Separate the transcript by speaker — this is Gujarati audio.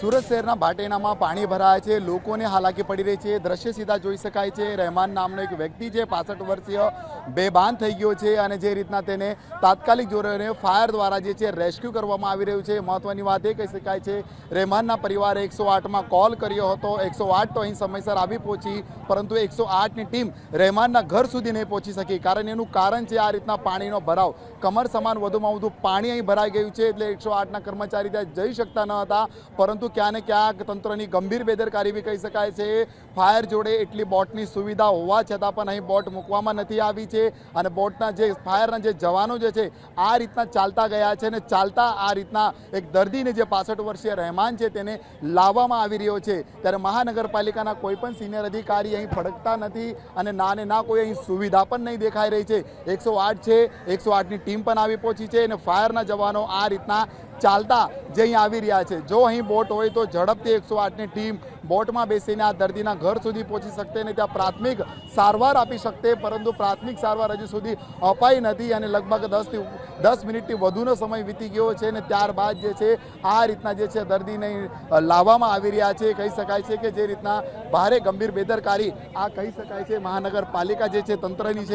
Speaker 1: સુરત શહેરના ભાટેનામાં પાણી ભરાયા છે. લોકોને હાલાકી પડી રહી છે. દ્રશ્ય સીધા જોઈ શકાય છે. રહેમાન નામનો એક વ્યક્તિ છે, પાસઠ વર્ષીય બેભાન થઈ ગયો છે અને જે રીતના તેને તાત્કાલિક ધોરણે ફાયર દ્વારા જે છે રેસ્ક્યુ કરવામાં આવી રહ્યું છે. મહત્વની વાત એ કહી શકાય છે, રહેમાનના પરિવારે એકસો આઠમાં કોલ કર્યો હતો. એકસો આઠ તો અહીં સમયસર આવી પહોંચી, પરંતુ એકસો આઠની ટીમ રહેમાનના ઘર સુધી નહીં પહોંચી શકી. કારણ એનું કારણ છે આ રીતના પાણીનો ભરાવ. કમર સમાન વધુમાં વધુ પાણી અહીં ભરાઈ ગયું છે. એટલે એકસો આઠના કર્મચારી ત્યાં જઈ શકતા ન હતા, પરંતુ ક્યાં ને ક્યાંક તંત્રની ગંભીર બેદરકારી બી કહી શકાય છે. ફાયર જોડે એટલી બોટની સુવિધા હોવા છતાં પણ અહીં બોટ મૂકવામાં નથી આવી છે અને બોટના જે ફાયરના જે જવાનો જે છે આ રીતના ચાલતા ગયા છે અને ચાલતા આ રીતના એક દર્દીને જે પાસઠ વર્ષીય રહેમાન છે તેને લાવવામાં આવી રહ્યો છે. ત્યારે મહાનગરપાલિકાના કોઈ પણ સિનિયર અધિકારી અહીં ફડકતા નથી અને ના ને ના કોઈ અહીં સુવિધા પણ નહીં દેખાઈ રહી છે. એકસો આઠ છે, એકસો આઠની ટીમ પણ આવી પહોંચી છે અને ફાયરના જવાનો આ રીતના ચાલતા જે અહીં આવી રહ્યા છે. જો અહીં બોટ હોય તો ઝડપથી એકસો આઠની ટીમ બોટમાં બેસીને આ દર્દીના ઘર સુધી પહોંચી શકતે અને ત્યાં પ્રાથમિક સારવાર આપી શકતે, પરંતુ પ્રાથમિક સારવાર હજુ સુધી અપાઈ નથી અને લગભગ દસથી દસ મિનિટથી વધુનો સમય વીતી ગયો છે અને ત્યારબાદ જે છે, આ રીતના જે છે દર્દીને લાવવામાં આવી રહ્યા છે. કહી શકાય છે કે જે રીતના ભારે ગંભીર બેદરકારી આ કહી શકાય છે. મહાનગરપાલિકા જે છે તંત્રની છે.